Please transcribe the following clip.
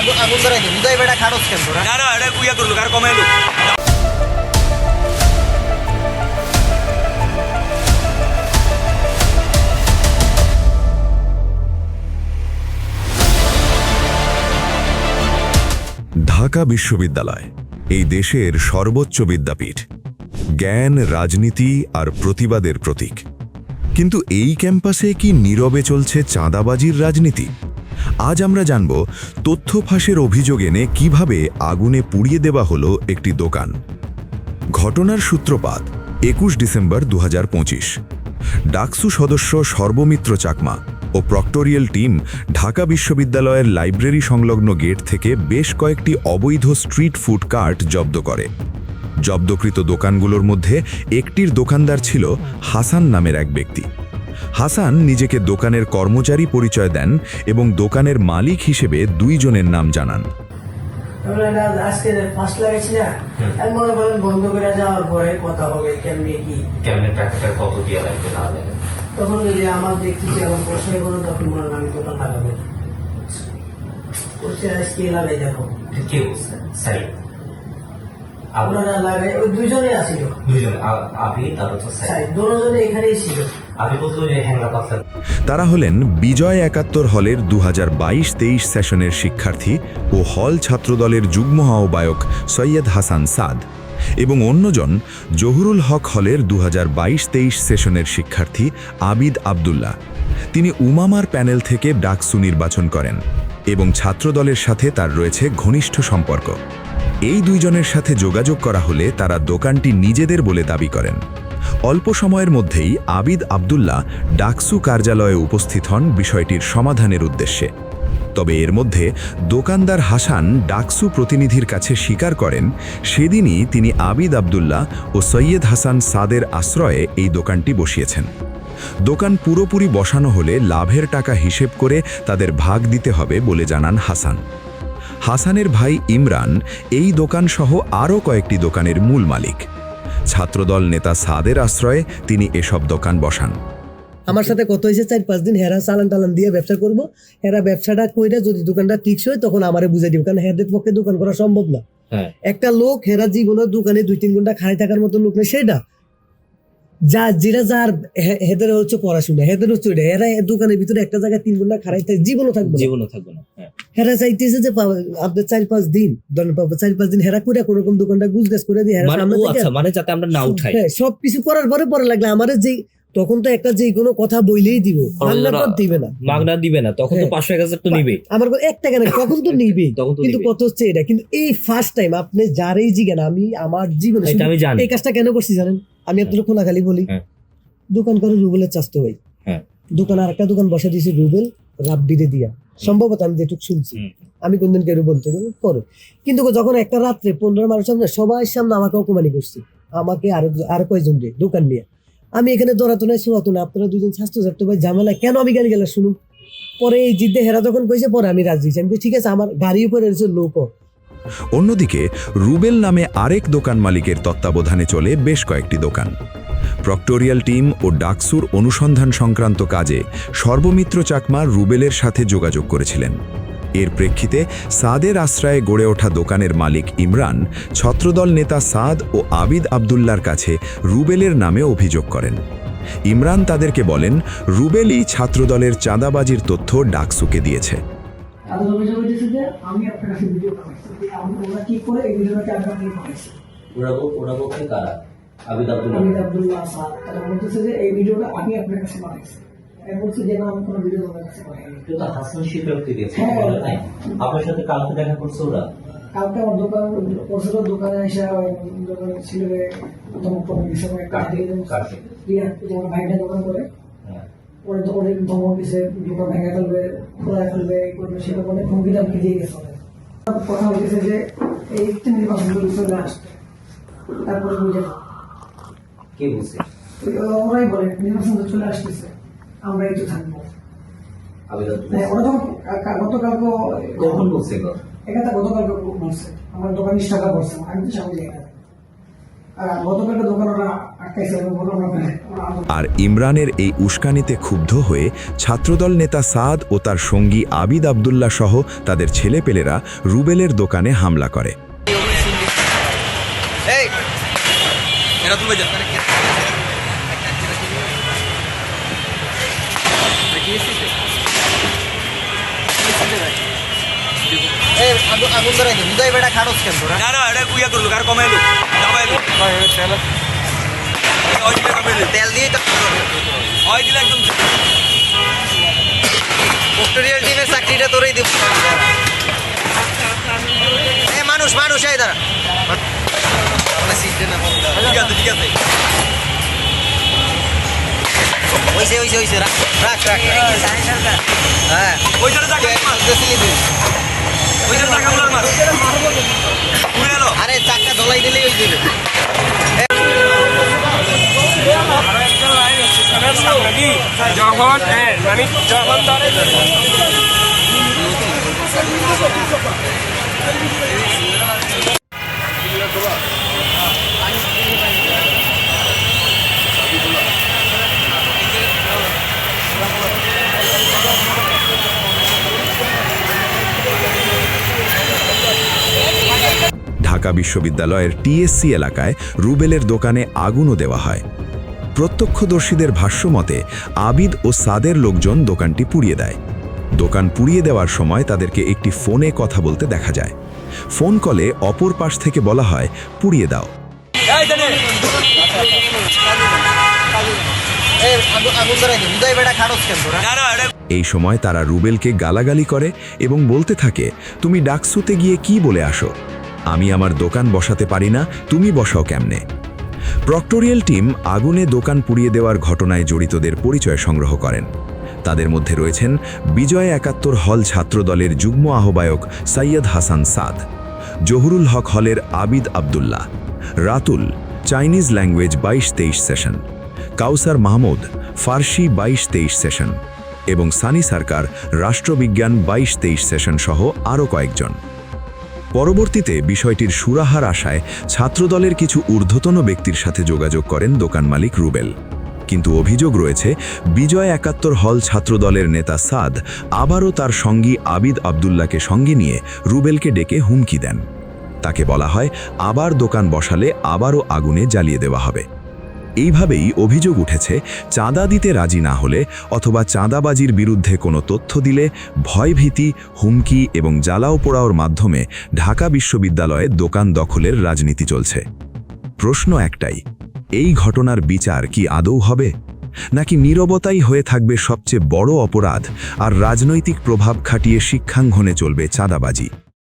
আগুন আগুন ধরাই দিই বুঝাই বেটা খারস কেন না না এটা কুইয়া করল আর কমে ঢাকা বিশ্ববিদ্যালয় এই দেশের সর্বোচ্চ বিদ্যাপীঠ। জ্ঞান রাজনীতি আর প্রতিবাদের প্রতীক। কিন্তু এই ক্যাম্পাসে কি নীরবে চলছে চাঁদাবাজির রাজনীতি? আজ আমরা জানব তথ্য ফাঁসের অভিযোগ এনে কীভাবে আগুনে পুড়িয়ে দেওয়া হলো একটি দোকান। ঘটনার সূত্রপাত, একুশ ডিসেম্বর দু হাজার পঁচিশ। ডাকসু সদস্য সর্বমিত্র চাকমা ও প্রক্টোরিয়াল টিম ঢাকা বিশ্ববিদ্যালয়ের লাইব্রেরি সংলগ্ন গেট থেকে বেশ কয়েকটি অবৈধ স্ট্রিট ফুড কার্ট জব্দ করে। জব্দকৃত দোকানগুলোর মধ্যে একটির দোকানদার ছিল হাসান নামের এক ব্যক্তি। হাসান নিজেকে দোকানের কর্মচারী পরিচয় দেন এবং দোকানের মালিক হিসেবে দুইজনের নাম জানান। আজকে ফার্স্ট লাগাইছি না আমি মনে করেন বন্ধ করে যাওয়ার পরে কথা হবে কেমনি কি? কেমনে টাকাটা কত দিয়ে লাগবে না লাগবে? তখন যদি আমার দেখতেছি আমার পয়সা কোনো তখন মনে আমি দোকান লাগাবো বলছে আজকে লাগাই দেখো? কে বলছে সাই আপনারা লাগাই ওই দুজনে আসিল। দুজন আপনি তার হচ্ছে সাই দুজনে এখানেই ছিল। তারা হলেন বিজয় একাত্তর হলের দু হাজার বাইশ তেইশ সেশনের শিক্ষার্থী ও হল ছাত্রদলের যুগ্ম আহ্বায়ক সৈয়দ হাসান সাদ এবং অন্যজন জহুরুল হক হলের দু হাজার বাইশ তেইশ সেশনের শিক্ষার্থী আবিদ আবদুল্লাহ। তিনি উমামার প্যানেল থেকে ডাকসু নির্বাচন করেন এবং ছাত্রদলের সাথে তার রয়েছে ঘনিষ্ঠ সম্পর্ক। এই দুইজনের সাথে যোগাযোগ করা হলে তারা দোকানটি নিজেদের বলে দাবি করেন। অল্প সময়ের মধ্যেই আবিদ আবদুল্লাহ ডাকসু কার্যালয়ে উপস্থিত হন বিষয়টির সমাধানের উদ্দেশ্যে। তবে এর মধ্যে দোকানদার হাসান ডাকসু প্রতিনিধির কাছে স্বীকার করেন, সেদিনই তিনি আবিদ আবদুল্লাহ ও সৈয়দ হাসান সাদের আশ্রয়ে এই দোকানটি বসিয়েছেন। দোকান পুরোপুরি বসানো হলে লাভের টাকা হিসেব করে তাদের ভাগ দিতে হবে বলে জানান হাসান। হাসানের ভাই ইমরান এই দোকানসহ আরও কয়েকটি দোকানের মূল মালিক। ছাত্রদল নেতা সাদের আশ্রয়ে তিনি এসব দোকান বসান। আমার সাথে কত হয়েছে চার পাঁচ দিন হেরা চালান টালান দিয়ে ব্যবসা করব। হেরা ব্যবসাটা কইরা যদি দোকানটা ঠিক হয় তখন আমারে বুঝাই দিব কারণ হেদের পক্ষে দোকান করা সম্ভব না। হ্যাঁ। একটা লোক হেরা জীবনের দোকানে দুই তিন ঘণ্টা খাড়ি থাকার মতো লোক নেই সেটা। যা যেটা যার হেদের হচ্ছে পড়াশোনা হেদের হচ্ছে ওইটা। হেরা এ দোকানের ভিতরে একটা জায়গায় তিন ঘণ্টা খাড়াই থাকে জীবনও থাকবে না। জীবনও থাকবে না। হেরা চাইতেছে যে আপনার চার পাঁচ দিন ধরেন পাবো চার পাঁচ দিন হেরা করে কোনো দোকানটা গুজগাছ করে দিয়ে মানে আচ্ছা মানে যাতে আমরা না উঠাই। হ্যাঁ সবকিছু করার পরে পরে লাগলে আমারে যে তখন তো একটা যে কোনো কথা বইলেই দিব দিবে না। মাগনা দিবে না তখন তো হ্যাঁ। পাঁচশো এক হাজার তো নিবে আমার এক টাকা না তখন তো নিবে কিন্তু কত হচ্ছে এটা কিন্তু এই ফার্স্ট টাইম আপনি যারই জিজ্ঞান আমি আমার জীবনে আমি জানি। এই কাজটা কেন করছি জানেন? আমি আপনার খোলাখালি বলি হ্যাঁ। দোকান করে রুবেলের চাস্তো ভাই হ্যাঁ। দোকান আর একটা দোকান বসা দিয়েছে রুবেল রাব্বিরে দিয়া। সম্ভবত আমি যেটুকু শুনছি। আমি কোনদিন কেউ বলতে গেলে করে কিন্তু যখন একটা রাত্রে পনেরো মানুষ সামনে সবার সামনে আমাকে অপমানি করছে। আমাকে আরও আরও কয়জন দিয়ে দোকান নিয়ে। আমি এখানে দৌড়াতো না শোয়াতো না আপনারা দুজন স্বাস্থ্য ছাড়তে ভাই ঝামেলা কেন আমি গালি গেলা শুনুন পরে এই জিদ্দে হেরা যখন কইছে পরে আমি রাজি হয়েছি। আমি ঠিক আছে আমার গাড়ি উপরে রয়েছে লোক। অন্যদিকে রুবেল নামে আরেক দোকান মালিকের তত্ত্বাবধানে চলে বেশ কয়েকটি দোকান। প্রক্টোরিয়াল টিম ও ডাকসুর অনুসন্ধান সংক্রান্ত কাজে সর্বমিত্র চাকমা রুবেলের সাথে যোগাযোগ করেছিলেন। এর প্রেক্ষিতে সাদের আশ্রয়ে গড়ে ওঠা দোকানের মালিক ইমরান ছত্রদল নেতা সাদ ও আবিদ আবদুল্লার কাছে রুবেলের নামে অভিযোগ করেন। ইমরান তাদেরকে বলেন রুবেলই ছাত্রদলের চাঁদাবাজির তথ্য ডাকসুকে দিয়েছে। আমি আপনার কাছে ভিডিও পাঠাইছি আমি ওরা কি করে এই ভিডিওটাকে আপনার কাছে পাঠাইছি ওরা বল- ওরা বলছে কারা আবিদ আব্দুল্লাহ স্যার। তারা বলতেছে যে এই ভিডিওটা আমি আপনার কাছে পাঠাইছি আমি বলছি যে না আমি কোনো ভিডিও তোমার কাছে পাঠাইনি তো হাসান স্বীকারোক্তি দিয়েছে হ্যাঁ। আপনার সাথে কালকে দেখা করছে ওরা? কালকে আমার দোকান পরশুর দোকানে এসে দোকানে ছিল ধমক টমক দিছে আমার দিয়ে দেন কাটে। দিয়ে যে আমার ভাইটা দোকান করে। হ্যাঁ। তো অনেক ধমক দিছে দোকান ভেঙে ফেলবে খোলা ফেলবে এই করবে সেটা অনেক হুমকি দামকি দিয়ে গেছে। কথা হয়েছে যে এই তিন চলে আসবে। তারপরে বুঝে। কে বলছে? ওরাই বলে নির্বাচন তো চলে আসতেছে আমরা একটু থাকব। আবিদ আব্দুল ওরা যখন কা- কা- গতকালকে কখন বলছে এখানে গতকালকে বলছে। আমার দোকান স্টাকা করছে আমি তো সামনে যাই আর ইমরানের এই উস্কানিতে ক্ষুব্ধ হয়ে ছাত্রদল নেতা সাদ ও তার সঙ্গী আবিদ আবদুল্লাহ সহ তাদের ছেলেপেলেরা রুবেলের দোকানে হামলা করে। আগুন আগুন ধরে দিন উদয় বেটা খাড়স কেন তোরা? না না এটা কুইয়া করল আর কমে এলো দাবা এলো দিলে তেল দিয়ে তো দিলে একদম পোস্টোরিয়াল টিমের চাকরিটা তোরেই দিব। এ মানুষ মানুষ এই দাঁড়া। ঠিক আছে ঠিক আছে হইছে হইছে হইছে রাখ রাখ রাখ। হ্যাঁ। ওই ধারে যখন মানে যখন ধরে ঢাকা বিশ্ববিদ্যালয়ের টিএসসি এলাকায় রুবেলের দোকানে আগুনও দেওয়া হয়। প্রত্যক্ষদর্শীদের ভাষ্যমতে আবিদ ও সাদের লোকজন দোকানটি পুড়িয়ে দেয়। দোকান পুড়িয়ে দেওয়ার সময় তাদেরকে একটি ফোনে কথা বলতে দেখা যায়। ফোন কলে অপর পাশ থেকে বলা হয় পুড়িয়ে দাও। এই সময় তারা রুবেলকে গালাগালি করে এবং বলতে থাকে তুমি ডাকসুতে গিয়ে কি বলে আসো? আমি আমার দোকান বসাতে পারি না, তুমি বসাও কেমনে? প্রক্টোরিয়াল টিম আগুনে দোকান পুড়িয়ে দেওয়ার ঘটনায় জড়িতদের পরিচয় সংগ্রহ করেন। তাদের মধ্যে রয়েছেন বিজয় একাত্তর হল ছাত্রদলের যুগ্ম আহ্বায়ক সৈয়দ হাসান সাদ, জহুরুল হক হলের আবিদ আবদুল্লাহ, রাতুল, চাইনিজ ল্যাঙ্গুয়েজ বাইশ তেইশ সেশন, কাউসার মাহমুদ, ফার্সি বাইশ তেইশ সেশন এবং সানি সরকার রাষ্ট্রবিজ্ঞান বাইশ তেইশ সেশন সহ আরও কয়েকজন। পরবর্তীতে বিষয়টির সুরাহার আশায় ছাত্রদলের কিছু ঊর্ধ্বতন ব্যক্তির সাথে যোগাযোগ করেন দোকান মালিক রুবেল। কিন্তু অভিযোগ রয়েছে, বিজয় একাত্তর হল ছাত্রদলের নেতা সাদ আবারও তার সঙ্গী আবিদ আবদুল্লাকে সঙ্গে নিয়ে রুবেলকে ডেকে হুমকি দেন। তাকে বলা হয়, আবার দোকান বসালে আবারও আগুনে জ্বালিয়ে দেওয়া হবে। এইভাবেই অভিযোগ উঠেছে, চাঁদা দিতে রাজি না হলে অথবা চাঁদাবাজির বিরুদ্ধে কোনো তথ্য দিলে ভয়ভীতি, হুমকি এবং জ্বালাও পোড়াওর মাধ্যমে ঢাকা বিশ্ববিদ্যালয়ে দোকান দখলের রাজনীতি চলছে। প্রশ্ন একটাই, এই ঘটনার বিচার কি আদৌ হবে? নাকি নীরবতাই হয়ে থাকবে সবচেয়ে বড় অপরাধ আর রাজনৈতিক প্রভাব খাটিয়ে শিক্ষাঙ্গনে চলবে চাঁদাবাজি?